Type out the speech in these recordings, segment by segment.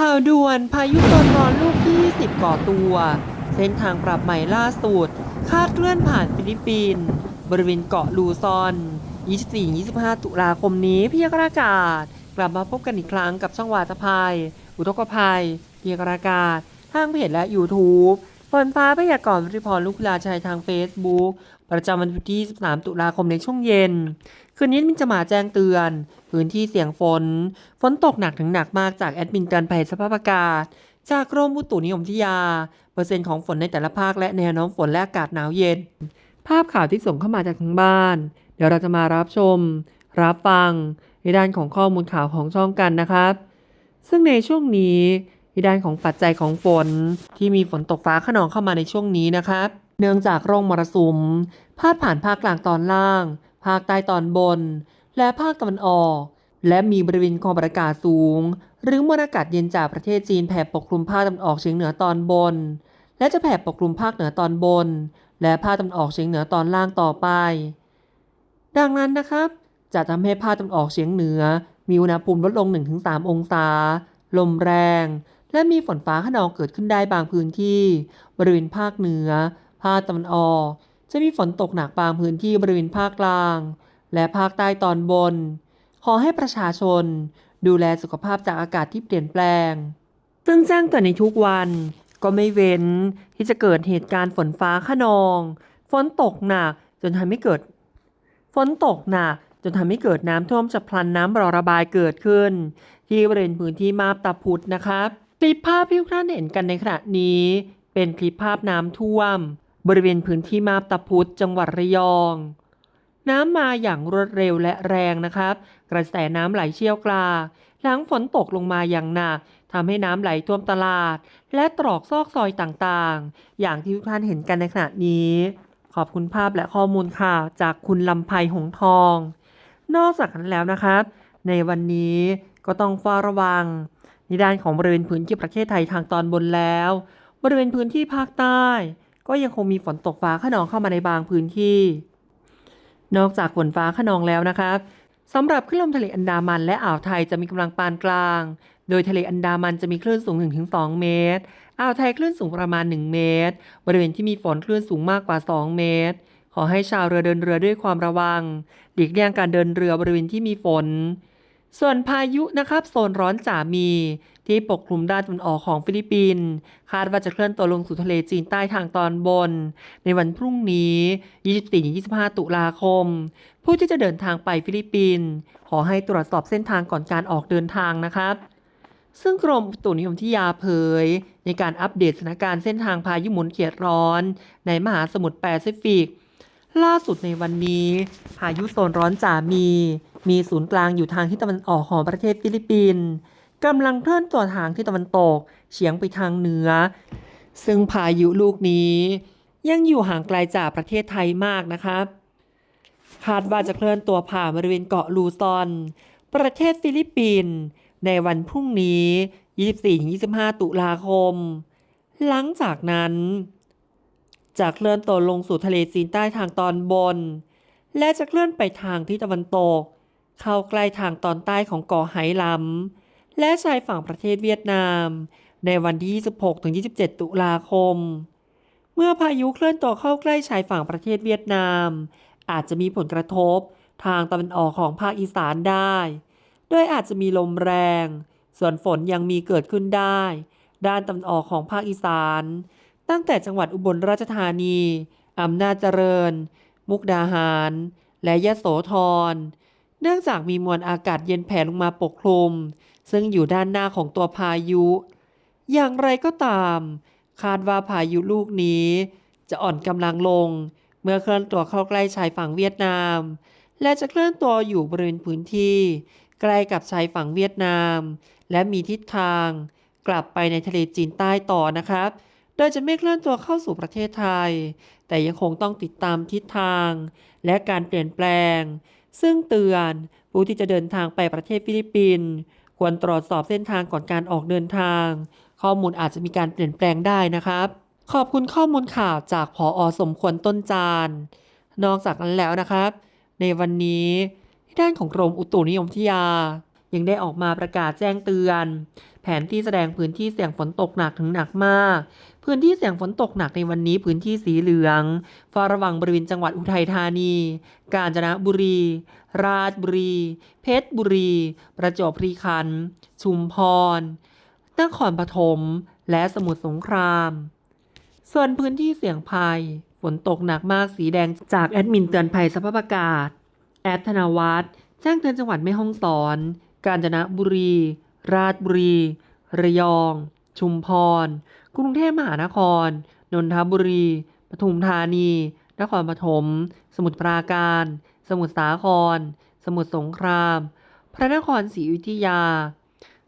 ข่าวด่วนพายุโซนร้อนลูกที่10ก่อตัว เส้นทางปรับใหม่ล่าสุด คาดเคลื่อนผ่านฟิลิปปินส์บริเวณเกาะลูซอน 24-25 ตุลาคมนี้พยากรณ์อากาศ กลับมาพบกันอีกครั้งกับช่องวาตภัย อุทกภัยพยากรณ์อากาศทางเพจและ YouTube ฝนฟ้าพยากรณ์วิพรลูกลาชัยทาง Facebook ประจำวันที่ 23 ตุลาคมในช่วงเย็น คืนนี้มินจะมาแจ้งเตือน พื้นที่เสี่ยงฝน ฝนตกหนักถึงหนักมากจากแอดมินการภัยสภาพอากาศ จากกรมอุตุนิยมวิทยา เปอร์เซ็นต์ของฝนในแต่ละภาคและแนวโน้มฝนและอากาศหนาวเย็น ภาพข่าวที่ส่งเข้ามาจากทางบ้าน เดี๋ยวเราจะมารับชม รับฟังในด้านของข้อมูลข่าวของช่องกันนะครับ ซึ่งในช่วงนี้ ในด้านของปัจจัยของฝน ที่มีฝนตกฟ้าขนองเข้ามาในช่วงนี้นะครับ เนื่องจากร่องมรสุม พาดผ่านภาคกลางตอนล่าง ภาคใต้ตอนบน และภาคตะวันออก และมีบริเวณความกดอากาศสูง หรือมวลอากาศเย็นจากประเทศจีนแผ่ปกคลุมภาคตะวันออกเฉียงเหนือตอนบน และจะแผ่ปกคลุมภาคเหนือตอนบน และภาคตะวันออกเฉียงเหนือตอนล่างต่อไป ดังนั้นนะครับ จะทำให้ภาคตะวันออกเฉียงเหนือ มีอุณหภูมิลดลง 1-3 องศา ลมแรง และมีฝนฟ้าขนองเกิดขึ้นได้บางพื้นที่ บริเวณภาคเหนือ ภาคตะวันออก จะมีฝนตกหนักบางพื้นที่บริเวณภาคกลาง และภาคใต้ตอนบน ขอให้ประชาชน ดูแลสุขภาพจากอากาศที่เปลี่ยนแปลง ซึ่งแจ้งเตือนในทุกวันก็ไม่เว้นที่จะเกิดเหตุการณ์ฝนฟ้าขนอง ฝนตกหนักจนทำให้เกิด ฝนตกหนักจนทำให้เกิดน้ำท่วมฉับพลันน้ำรอระบายเกิดขึ้น ที่บริเวณพื้นที่มาบตาพุธนะครับ ลิปภาพที่ทุกท่านเห็นกันในขณะนี้ เป็นคลิปภาพน้ำท่วม บริเวณพื้นที่มาบตาพุธจังหวัดระยอง น้ำมาอย่างรวดเร็วและแรงนะครับ กระแสน้ำไหลเชี่ยวกรากหลังฝนตกลงมาอย่างหนักทำให้น้ำไหลท่วมตลาด และตรอกซอกซอยต่างๆ อย่างที่ทุกท่านเห็นกันในขณะนี้ ขอบคุณภาพและข้อมูลข่าวจากคุณลำไพหงทอง นอกจากนั้นแล้วนะครับ ในวันนี้ก็ต้องเฝ้าระวัง ในด้านของบริเวณพื้นที่ประเทศไทยทางตอนบนแล้ว บริเวณพื้นที่ภาคใต้ ก็ยังคงมีฝนตกฟ้าขนองเข้ามาในบางพื้นที่ นอกจากฝนฟ้าขนองแล้วนะครับสำหรับคลื่นลมทะเลอันดามันและอ่าวไทยจะมีกำลังปานกลาง โดยทะเลอันดามันจะมีคลื่นสูง 1-2 เมตร อ่าวไทยคลื่นสูงประมาณ 1 เมตร บริเวณที่มีฝนคลื่นสูงมากกว่า 2 เมตร ขอให้ชาวเรือเดินเรือด้วยความระวังหลีกเลี่ยงการเดินเรือบริเวณที่มีฝน ส่วนพายุนะครับโซนร้อนจ่ามี ที่ปกคลุมด้านตะวันออกของฟิลิปปินส์คาดว่าจะเคลื่อนตัวลงสู่ทะเลจีนใต้ทางตอนบน ในวันพรุ่งนี้ 24-25 ตุลาคม ผู้ที่จะเดินทางไปฟิลิปปินส์ขอให้ตรวจสอบเส้นทางก่อนการออกเดินทางนะครับ ซึ่งกรมอุตุนิยมวิทยาเผย ในการอัปเดตสถานการณ์เส้นทางพายุหมุนเขตร้อน ในมหาสมุทรแปซิฟิก ล่าสุดในวันนี้พายุโซนร้อนจ่ามี มีศูนย์กลางอยู่ทางที่ตะวันออกของประเทศฟิลิปปินส์กำลังเคลื่อนตัวทางที่ตะวันตกเฉียงไปทางเหนือ ซึ่งพายุลูกนี้ ยังอยู่ห่างไกลจากประเทศไทยมากนะครับคาดว่าจะเคลื่อนตัวผ่านบริเวณเกาะลูซอน ประเทศฟิลิปปินส์ในวันพรุ่งนี้ 24-25 ตุลาคม หลังจากนั้น จะเคลื่อนตัวลงสู่ทะเลจีนใต้ทางตอนบน และจะเคลื่อนไปทางที่ตะวันตก เข้าใกล้ทางตอนใต้ของเกาะไหหลำและชายฝั่งประเทศเวียดนาม ในวันที่ 26-27 ตุลาคม เมื่อพายุเคลื่อนตัวเข้าใกล้ชายฝั่งประเทศเวียดนาม อาจจะมีผลกระทบทางตะวันออกของภาคอีสานได้ โดยอาจจะมีลมแรง ส่วนฝนยังมีเกิดขึ้นได้ ด้านตะวันออกของภาคอีสาน ตั้งแต่จังหวัดอุบลราชธานี อำนาจเจริญ มุกดาหาร และยะโสธร เนื่องจากมีมวลอากาศเย็นแผ่ลงมาปกคลุม ซึ่งอยู่ด้านหน้าของตัวพายุ อย่างไรก็ตาม คาดว่าพายุลูกนี้ จะอ่อนกำลังลง เมื่อเคลื่อนตัวเข้าใกล้ชายฝั่งเวียดนาม และจะเคลื่อนตัวอยู่บริเวณพื้นที่ ใกล้กับชายฝั่งเวียดนาม และมีทิศทาง กลับไปในทะเลจีนใต้ต่อนะครับ โดยจะไม่เคลื่อนตัวเข้าสู่ประเทศไทย แต่ยังคงต้องติดตามทิศทาง และการเปลี่ยนแปลง ซึ่งเตือนผู้ที่จะเดินทางไปประเทศฟิลิปปินส์ควรตรวจสอบเส้นทางก่อนการออกเดินทาง ข้อมูลอาจจะมีการเปลี่ยนแปลงได้นะครับ ขอบคุณข้อมูลข่าวจากผออสมควรต้นจานนอกจากนั้นแล้วนะครับ ในวันนี้ที่ด้านของกรมอุตุนิยมวิทยา ยังได้ออกมาประกาศแจ้งเตือน แผนที่แสดงพื้นที่เสี่ยงฝนตกหนักถึงหนักมาก พื้นที่เสี่ยงฝนตกหนักในวันนี้พื้นที่สีเหลืองเฝ้าระวังบริเวณจังหวัดอุทัยธานี กาญจนบุรี ราชบุรี เพชรบุรี ประจวบคีรีขันธ์ชุมพรนครปฐมและสมุทรสงคราม ส่วนพื้นที่เสี่ยงภัยฝนตกหนักมากสีแดงจากแอดมินเตือนภัยสภาพอากาศ แอดธนวัฒน์แจ้งเตือนจังหวัดแม่ฮ่องสอน กาญจนบุรี ราชบุรี ระยอง ชุมพร กรุงเทพมหานคร นนทบุรี ปทุมธานี นครปฐม สมุทรปราการ สมุทรสาคร สมุทรสงคราม พระนครศรีอยุธยา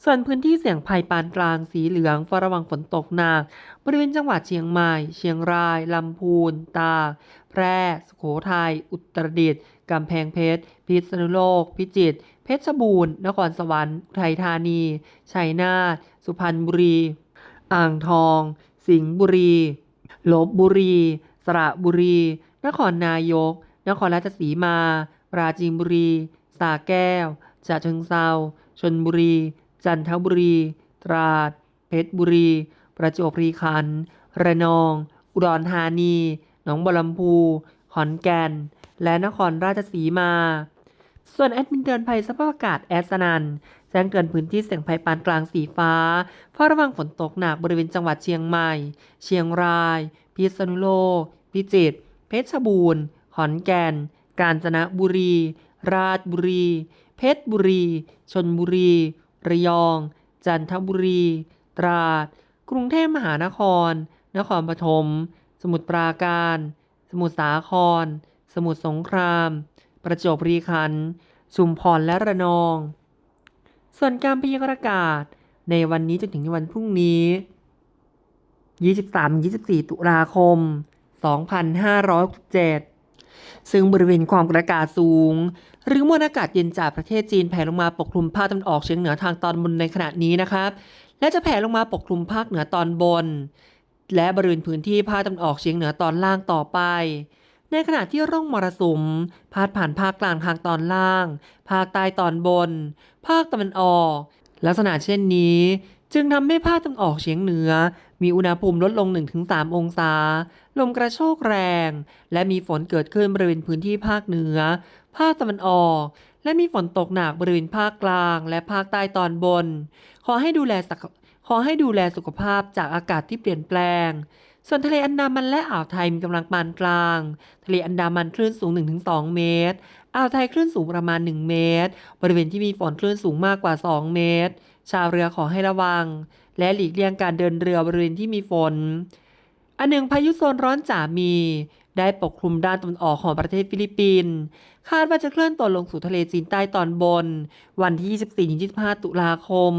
ส่วนพื้นที่เสี่ยงภัยปานกลางสีเหลืองเฝ้าระวังฝนตกหนัก บริเวณจังหวัดเชียงใหม่ เชียงราย ลำพูน ตาก แพร่ สุโขทัย อุตรดิตถ์กำแพงเพชร พิษณุโลก พิจิตร เพชรบูรณ์ นครสวรรค์อุทัยธานี ชัยนาท สุพรรณบุรี อ่างทอง สิงห์บุรีลบบุรี สระบุรี นครนายก นครราชสีมา ปราจีนบุรีสระแก้วฉะเชิงเซาชนบุรี จันทบุรี ตราด เพชรบุรี ประจวบคีรีขันธ์ ระนอง อุดรธานี หนองบัวลำพู ขอนแก่น และนครราชสีมา ส่วนแอดมินเตือนภัยสภาพอากาศแอสนันแจ้งเตือนพื้นที่เสี่ยงภัยปานกลางสีฟ้าเฝ้าระวังฝนตกหนักบริเวณจังหวัดเชียงใหม่ เชียงราย พิษณุโลก พิจิตร เพชรบูรณ์ ขอนแก่น กาญจนบุรี ราชบุรี เพชรบุรี ชนบุรี ระยอง จันทบุรี ตราด กรุงเทพมหานคร นครปฐม สมุทรปราการ สมุทรสาคร สมุทรสงคราม ประจวบคีรีขันธ์ชุมพรและระนอง ส่วนการพยากรณ์อากาศในวันนี้จนถึงวันพรุ่งนี้ 23-24 ตุลาคม 2567 ซึ่งบริเวณความกดอากาศสูง หรือมวลอากาศเย็นจากประเทศจีนแผ่ลงมาปกคลุมภาคตะวันออกเฉียงเหนือทางตอนบนในขณะนี้นะครับ และจะแผ่ลงมาปกคลุมภาคเหนือตอนบน และบริเวณพื้นที่ภาคตะวันออกเฉียงเหนือตอนล่างต่อไป ในขณะที่ร่องมรสุมพาดผ่านภาคกลางทางตอนล่าง ภาคใต้ตอนบน ภาคตะวันออก ลักษณะเช่นนี้จึงทำให้ภาคตะวันออกเฉียงเหนือ มีอุณหภูมิลดลง 1-3 องศา ลมกระโชกแรง และมีฝนเกิดขึ้นบริเวณพื้นที่ภาคเหนือ ภาคตะวันออก และมีฝนตกหนักบริเวณภาคกลาง และภาคใต้ตอนบน ขอให้ดูแลขอให้ดูแลสุขภาพจากอากาศที่เปลี่ยนแปลง ส่วนทะเลอันดามันและอ่าวไทยมีกำลังปานกลาง ทะเลอันดามันคลื่นสูง 1-2 เมตร อ่าวไทยคลื่นสูงประมาณ 1 เมตร บริเวณที่มีฝนคลื่นสูงมากกว่า 2 เมตร ชาวเรือขอให้ระวัง และหลีกเลี่ยงการเดินเรือบริเวณที่มีฝน อันหนึ่งพายุโซนร้อนจ่ามี ได้ปกคลุมด้านตะวันออกของประเทศฟิลิปปินส์ คาดว่าจะเคลื่อนตัวลงสู่ทะเลจีนใต้ตอนบน วันที่ 24-25 ตุลาคม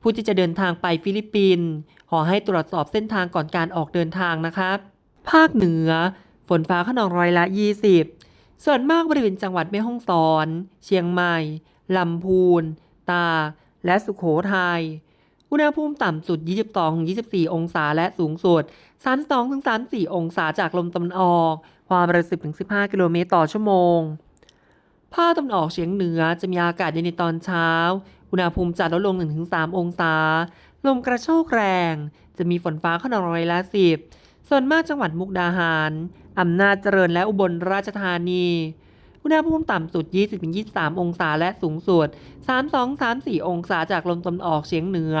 ผู้ที่จะเดินทางไปฟิลิปปินส์ขอให้ตรวจสอบเส้นทางก่อนการออกเดินทางนะครับ ภาคเหนือ ฝนฟ้าขนองร้อยละ 20 ส่วนมากบริเวณจังหวัดแม่ฮ่องสอน เชียงใหม่ ลำพูน ตาก และสุโขทัยอุณหภูมิต่ำสุด 22-24 องศาและสูงสุด 32-34 องศาจากลมตะวันออก ความเร็ว10-15 กิโลเมตรต่อชั่วโมง ภาคตะวันออกเฉียงเหนือจะมีอากาศเย็นในตอนเช้า อุณหภูมิจะลดลง 1-3 องศา ลมกระโชกแรง จะมีฝนฟ้าขนองร้อยละ10ส่วนมากจังหวัดมุกดาหาร อำนาจเจริญและอุบลราชธานี อุณหภูมิต่ำสุด 20-23 องศาและสูงสุด 32-34 องศาจากลมตะวันออกเฉียงเหนือ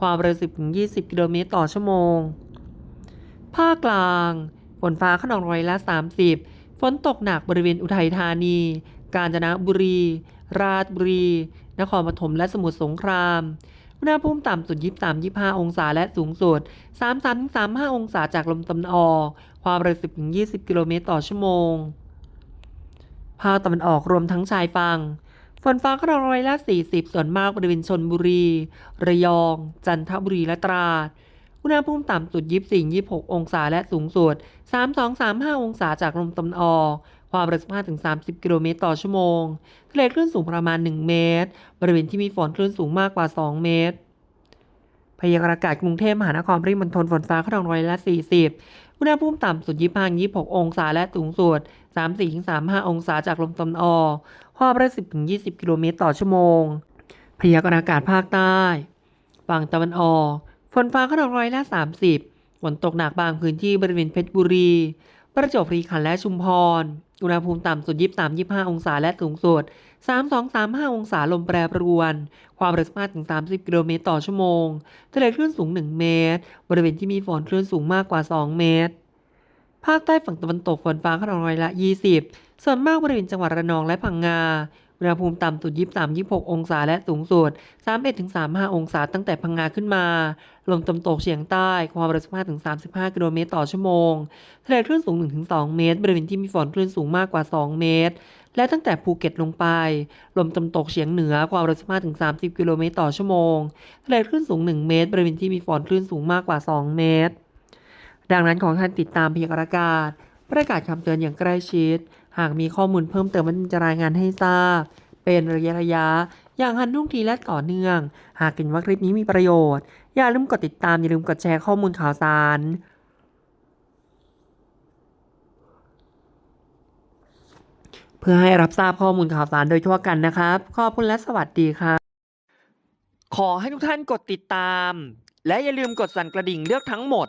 ความเร็ว 10-20 กิโลเมตรต่อชั่วโมง ภาคกลาง ฝนฟ้าขนองร้อยละ 30 ฝนตกหนักบริเวณอุทัยธานี กาญจนบุรี ราชบุรี นครปฐมและสมุทรสงครามอุณหภูมิต่ำสุด 23-25 องศาและสูงสุด 33-35 องศาจากลมตะวันออก ความเร็ว 10-20 กิโลเมตรต่อชั่วโมง ภาคตะวันออกรวมทั้งชายฝั่ง ฝนฟ้าขนองร้อยละ 40 ส่วนมากบริเวณชนบุรี ระยอง จันทบุรีและตราด อุณหภูมิต่ำสุด 24-26 องศาและสูงสุด 32-35 องศาจากลมตะวันออก ความเร็ว15-30 กิโลเมตรต่อชั่วโมง ทะเลคลื่นสูงประมาณ 1 เมตร บริเวณที่มีฝนคลื่นสูงมากกว่า 2 เมตร พยากรณ์อากาศกรุงเทพมหานครปริมณฑลฝนฟ้าขนองร้อยละ 40 อุณหภูมิต่ำสุด25-26องศาและสูงสุด34-35 องศาจากลมตะวันออกความเร็ว10-20 กิโลเมตรต่อชั่วโมง พยากรณ์อากาศภาคใต้ ฝั่งตะวันออก ฝนฟ้าขนองร้อยละ30 ฝนตกหนักบางพื้นที่บริเวณเพชรบุรี ประจวบคีรีขันธ์และชุมพร อุณหภูมิต่ำสุด 23-25 องศาและสูงสุด 32-35 องศาลมแปรปรวน ความเร็วมากถึง 30 กิโลเมตรต่อชั่วโมงทะเลคลื่นสูง 1 เมตร บริเวณที่มีฝนคลื่นสูงมากกว่า 2 เมตร ภาคใต้ฝั่งตะวันตกฝนฟ้าขนองร้อยละ 20 ส่วนมากบริเวณจังหวัดระนองและพังงา อุณหภูมิต่ำสุด 23-26 องศาและสูงสุด 31-35 องศาตั้งแต่พังงาขึ้นมา ลมตะวันตกเฉียงใต้ ความเร็วมากถึง35 กิโลเมตรต่อชั่วโมง ทะเลคลื่นสูง 1-2 เมตร บริเวณที่มีฝนคลื่นสูงมากกว่า 2 เมตร และตั้งแต่ภูเก็ตลงไป ลมตะวันตกเฉียงเหนือ ความเร็วมากถึง30 กิโลเมตรต่อชั่วโมง ทะเลคลื่นสูง 1 เมตร บริเวณที่มีฝนคลื่นสูงมากกว่า 2 เมตร ดังนั้นขอให้ท่านติดตามพยากรณ์อากาศ ประกาศคำเตือนอย่างใกล้ชิด หากมีข้อมูลเพิ่มเติมมันจะรายงานให้ทราบ เป็นระยะระยะ อย่างทันท่วงทีและต่อเนื่อง หากเห็นว่าคลิปนี้มีประโยชน์ อย่าลืมกดติดตาม อย่าลืมกดแชร์ข้อมูลข่าวสารเพื่อให้รับทราบข้อมูลข่าวสารโดยทั่วกันนะครับ ขอบคุณและสวัสดีครับ ขอให้ทุกท่านกดติดตาม และอย่าลืมกดสั่นกระดิ่งเลือกทั้งหมด